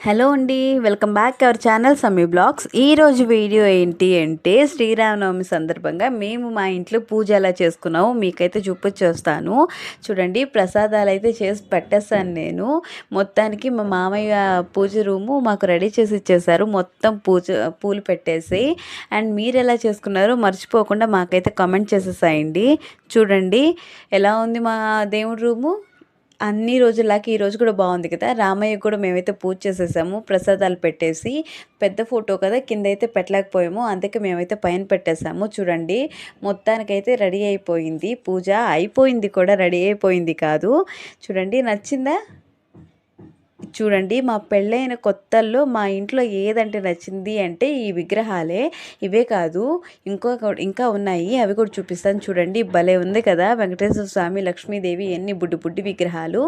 Hello అండి welcome back our channel Sami vlogs. ఈరోజు video ఏంటి అంటే శ్రీరామనవమి సందర్భంగా మేము మా ఇంట్లో పూజ ఎలా చేసుకున్నాము మీకైతే చూపించేస్తాను. చూడండి ప్రసాదాలు అయితే చేసి పెట్టేస్తాను నేను. మొత్తానికి మా మామయ్య పూజ రూము మాకు రెడీ చేసి ఇచ్చేసారు మొత్తం పూజ పూలు పెట్టేసి. అండ్ మీరు ఎలా చేసుకున్నారో మర్చిపోకుండా మాకైతే కామెంట్ చేసేసాయండి. చూడండి ఎలా ఉంది మా దేవుడి రూము? అన్ని రోజులాకి ఈ రోజు కూడా బాగుంది కదా. రామయ్య కూడా మేమైతే పూజ చేసేసాము ప్రసాదాలు పెట్టేసి పెద్ద ఫోటో కదా కింద అయితే పెట్టలేకపోయాము అందుకే మేమైతే పైన పెట్టేసాము. చూడండి మొత్తానికైతే రెడీ అయిపోయింది. పూజ అయిపోయింది కూడా రెడీ అయిపోయింది కాదు. చూడండి నచ్చిందా? చూడండి మా పెళ్ళైన కొత్తల్లో మా ఇంట్లో ఏదంటే నచ్చింది అంటే ఈ విగ్రహాలే. ఇవే కాదు ఇంకో ఇంకా ఉన్నాయి. అవి కూడా చూపిస్తాను చూడండి. భలే ఉంది కదా! వెంకటేశ్వర స్వామి లక్ష్మీదేవి ఎన్ని బుడ్డి బుడ్డి విగ్రహాలు.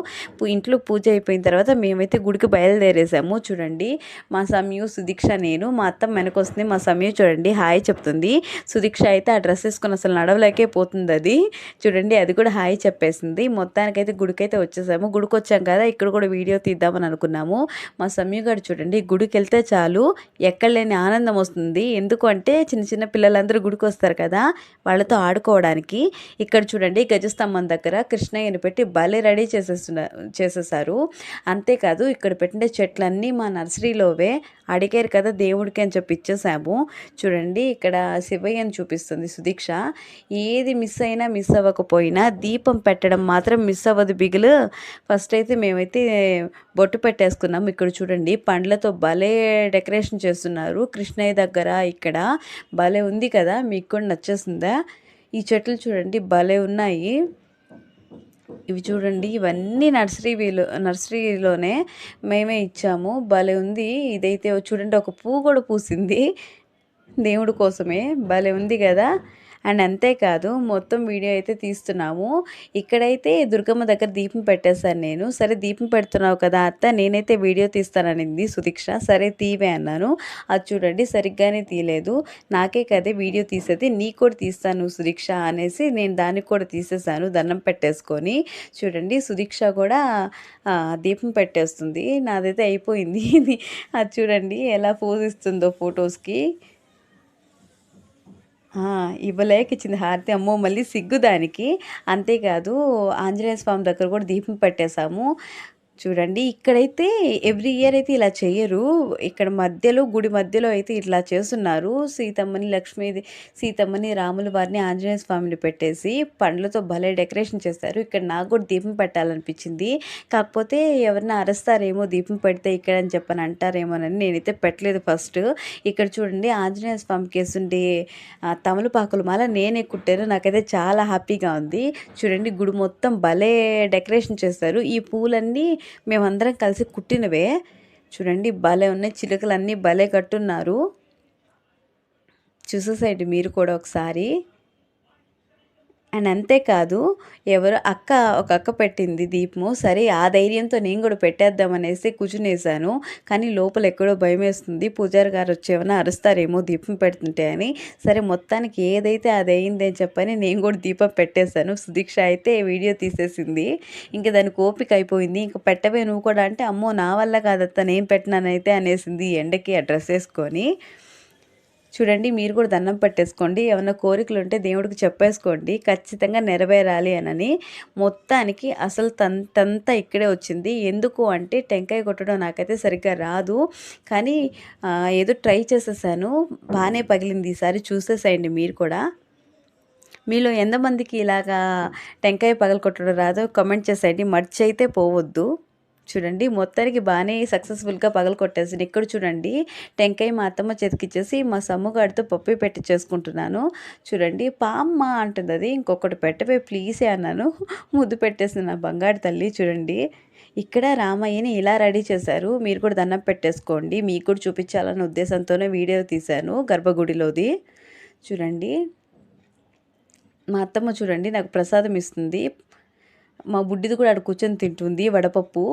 ఇంట్లో పూజ అయిపోయిన తర్వాత మేమైతే గుడికి బయలుదేరేసాము చూడండి. మా సమయం సుదీక్ష నేను మా అత్త వెనకొస్తుంది మా సమయం చూడండి హాయ్ చెప్తుంది. సుదీక్ష అయితే ఆ డ్రెస్ వేసుకుని అసలు నడవలేకే పోతుంది అది. చూడండి అది కూడా హాయ్ చెప్పేసింది. మొత్తానికైతే గుడికైతే వచ్చేసాము. గుడికి వచ్చాం కదా ఇక్కడ కూడా వీడియో తీద్దాం చేద్దామని అనుకున్నాము. మా సమయ గారు చూడండి గుడికి వెళ్తే చాలు ఎక్కడ లేని ఆనందం వస్తుంది. ఎందుకంటే చిన్న చిన్న పిల్లలందరూ గుడికి వస్తారు కదా వాళ్ళతో ఆడుకోవడానికి. ఇక్కడ చూడండి గజస్తంభం దగ్గర కృష్ణయ్యని పెట్టి భలే రెడీ చేసేస్తున్న చేసేసారు అంతేకాదు ఇక్కడ పెట్టిన చెట్లన్నీ మా నర్సరీలోవే అడిగారు కదా దేవుడికి అని చెప్పి ఇచ్చేసాము చూడండి ఇక్కడ శివయ్యని చూపిస్తుంది సుదీక్ష. ఏది మిస్ అయినా మిస్ అవ్వకపోయినా దీపం పెట్టడం మాత్రం మిస్ అవ్వదు బిగులు. ఫస్ట్ అయితే మేమైతే బొట్టు పెట్టేసుకున్నాం. ఇక్కడ చూడండి పండ్లతో భలే డెకరేషన్ చేస్తున్నారు. కృష్ణయ్య దగ్గర ఇక్కడ భలే ఉంది కదా మీకు కూడా నచ్చేసిందా? ఈ చెట్లు చూడండి భలే ఉన్నాయి. ఇవి చూడండి ఇవన్నీ నర్సరీ వీలు నర్సరీలోనే మేమే ఇచ్చాము. భలే ఉంది. ఇదైతే చూడండి ఒక పువ్వు కూడా పూసింది. దేవుడి కోసమే. భలే ఉంది కదా. అండ్ అంతేకాదు మొత్తం వీడియో అయితే తీస్తున్నాము. ఇక్కడైతే దుర్గమ్మ దగ్గర దీపం పెట్టేశాను నేను. సరే దీపం పెడుతున్నావు కదా అత్త నేనైతే వీడియో తీస్తాననింది సుదీక్ష. సరే తీవే అన్నాను. అది చూడండి సరిగ్గానే తీయలేదు. నాకే కదే వీడియో తీసేది నీ కూడా తీస్తాను సుదీక్ష అనేసి నేను దానికి కూడా తీసేసాను దండం పెట్టేసుకొని. చూడండి సుదీక్ష కూడా దీపం పెట్టేస్తుంది. నాదైతే అయిపోయింది. అది చూడండి ఎలా పోజ్ ఇస్తుందో ఫొటోస్కి ఇవ్వలేక ఇచ్చింది హారతి. అమ్మో మళ్ళీ సిగ్గు దానికి అంతేకాదు ఆంజనేయ స్వామి దగ్గర కూడా దీపం పెట్టేశాము. చూడండి. ఇక్కడైతే ఎవ్రీ ఇయర్ అయితే ఇలా చేయరు. ఇక్కడ మధ్యలో గుడి మధ్యలో అయితే ఇట్లా చేస్తున్నారు. సీతమ్మని లక్ష్మీది సీతమ్మని రాముల వారిని ఆంజనేయ స్వామిని పెట్టేసి పండ్లతో భలే డెకరేషన్ చేస్తారు. ఇక్కడ నాకు కూడా దీపం పెట్టాలనిపించింది. కాకపోతే ఎవరన్నా అరుస్తారేమో దీపం పెడితే ఇక్కడ అని చెప్పని అంటారేమోనని నేనైతే పెట్టలేదు ఫస్ట్. ఇక్కడ చూడండి ఆంజనేయ స్వామికి వేస్తుండే తమలపాకుల మాల నేనే కుట్టాను. నాకైతే చాలా హ్యాపీగా ఉంది. చూడండి గుడి మొత్తం భలే డెకరేషన్ చేస్తారు. ఈ పూలన్నీ మేమందరం కలిసి కుట్టినవే. చూడండి భలే ఉన్నాయి. చిలుకలన్నీ భలే కట్టున్నారు. చూసేసేయండి మీరు కూడా ఒకసారి. అండ్ అంతేకాదు ఎవరు అక్క ఒక అక్క పెట్టింది దీపము. సరే ఆ ధైర్యంతో నేను కూడా పెట్టేద్దాం అనేసి కూర్చునేసాను కానీ లోపల ఎక్కడో భయం వేస్తుంది. పూజారి గారు వచ్చేమన్నా అరుస్తారేమో దీపం పెడుతుంటే అని. సరే మొత్తానికి ఏదైతే అది అయింది అని చెప్పని నేను కూడా దీపం పెట్టేశాను. సుదీక్ష అయితే వీడియో తీసేసింది. ఇంకా దానికి ఓపిక అయిపోయింది. ఇంకా పెట్టవే నువ్వు కూడా అంటే అమ్మో నా వల్ల కాదత్త నేను పెట్టినానైతే అనేసింది ఎండకి ఆ డ్రెస్ వేసుకొని. చూడండి మీరు కూడా దండం పట్టేసుకోండి. ఏమైనా కోరికలు ఉంటే దేవుడికి చెప్పేసుకోండి. ఖచ్చితంగా నెరవేరాలి అనని మొత్తానికి అసలు తంతంతా ఇక్కడే వచ్చింది. ఎందుకు అంటే టెంకాయ కొట్టడం నాకైతే సరిగ్గా రాదు. కానీ ఏదో ట్రై చేసేసాను. బాగానే పగిలింది ఈసారి. చూసేసేయండి మీరు కూడా. మీలో ఎంతమందికి ఇలాగా టెంకాయ పగలు కొట్టడం రాదో కామెంట్ చేసేయండి. మర్చి అయితే పోవద్దు. చూడండి. మొత్తానికి బాగానే సక్సెస్ఫుల్గా పగలు కొట్టేసింది. ఇక్కడ చూడండి. టెంకాయ మా అత్తమ్మ చేతికిచ్చేసి మా సమ్ముగాడితో పప్పు పెట్టి చేసుకుంటున్నాను. చూడండి. పామ్మ అంటుంది అది. ఇంకొకటి పెట్టవే ప్లీజే అన్నాను. ముద్దు పెట్టేసింది నా బంగారు తల్లి. చూడండి. ఇక్కడ రామయ్యని ఇలా రెడీ చేశారు. మీరు కూడా దండం పెట్టేసుకోండి. మీకు కూడా చూపించాలన్న ఉద్దేశంతోనే వీడియో తీశాను గర్భగుడిలోది. చూడండి. మా అత్తమ్మ చూడండి. నాకు ప్రసాదం ఇస్తుంది. మా బుడ్డిది కూడా ఆడ కూర్చొని తింటుంది. వడపప్పు.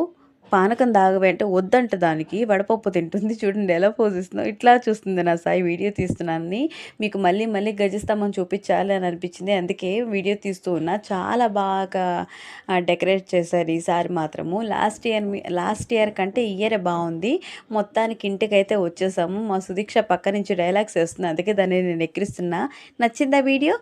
పానకం తాగవే వద్దంట దానికి. వడపప్పు తింటుంది చూడండి ఎలా పోజిస్తుందో ఇట్లా చూస్తుంది నా సాయి. వీడియో తీస్తున్నానని. మీకు మళ్ళీ మళ్ళీ గజిస్తామని చూపించాలి అని అనిపించింది. అందుకే వీడియో తీస్తూ ఉన్నా. చాలా బాగా డెకరేట్ చేశారు ఈసారి మాత్రము. లాస్ట్ ఇయర్ లాస్ట్ ఇయర్ కంటే ఇయరే ఇయర్ బాగుంది. మొత్తానికి ఇంటికైతే వచ్చేసాము. మా సుదీక్ష పక్క నుంచి డైలాగ్స్ వేస్తుంది. అందుకే దాన్ని నేను ఎక్కిరిస్తున్నా. నచ్చిందా వీడియో?